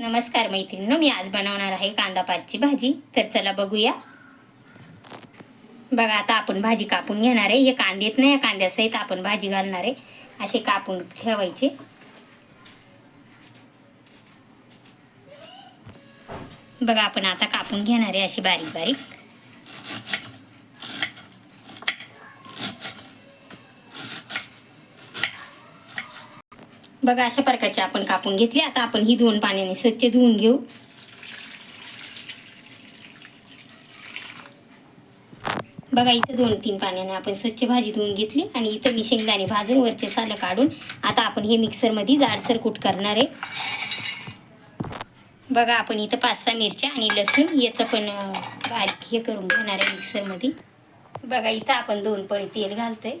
नमस्कार मैत्रिणींनो मी आज बनवणार आहे कांदा पातची भाजी. तर चला बघूया. बघा आता आपण भाजी कापून घेणार आहे. हे कांदेत नाही या कांद्यासहित आपण भाजी घालणार आहे. असे कापून ठेवायचे. बघा आपण आता कापून घेणार आहे अशी बारीक बारीक बघा अशा प्रकारचे आपण कापून घेतले. आता आपण ही दोन पाण्याने स्वच्छ धुवून घेऊ. बघा इथं दोन तीन पाण्याने आपण स्वच्छ भाजी धुवून घेतली आणि इथं मी शेंगदाणे भाजून वरचे सालं काढून आता आपण हे मिक्सरमध्ये जाडसर कूट करणार आहे. बघा आपण इथं पाच सहा मिरच्या आणि लसूण याचं पण बारीक हे करून घेणार आहे मिक्सरमध्ये. बघा इथं आपण दोन पळी तेल घालतोय.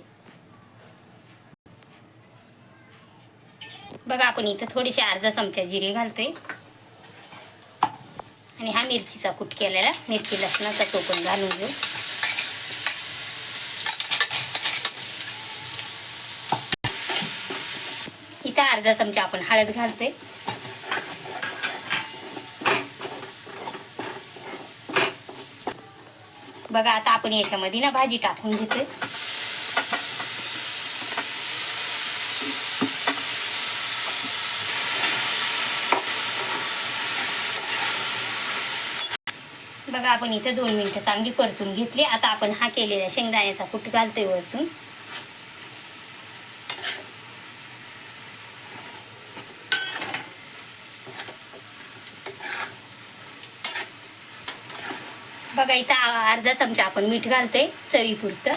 बघा आपण इथं थोडीशी अर्धा चमचा जिरे घालतोय. आणि हा मिरचीचा कूट केलेला. मिरची लसणाचा तो पण घालून घेऊ. इथं अर्धा चमचा आपण हळद घालतोय. बघा आता आपण याच्यामध्ये ना भाजी टाकून घेतोय. बघा आपण इथं दोन मिनटं चांगली परतून घेतली. आता आपण हा केलेला शेंगदाण्याचा कूट घालतोय वरतून. बघा इथं अर्धा चमचा आपण मीठ घालतोय चवीपुरतं.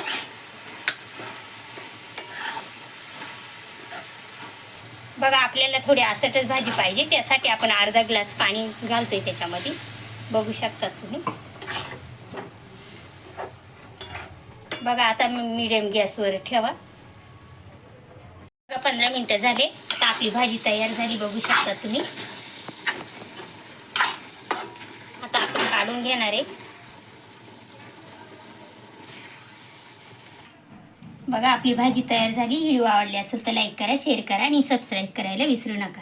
बघा आपल्याला थोडी आसटच भाजी पाहिजे त्यासाठी आपण अर्धा ग्लास पाणी घालतोय त्याच्यामध्ये. बघू शकतात तुम्ही. बघा आता मिडियम गॅसवर ठेवा. बघा पंधरा मिनटं झाले. आता आपली भाजी तयार झाली बघू शकता तुम्ही. आता आपण काढून घेणार आहे. बघा आपली भाजी तयार झाली. व्हिडिओ आवडली असेल तर लाईक करा शेअर करा आणि सबस्क्राईब करायला विसरू नका.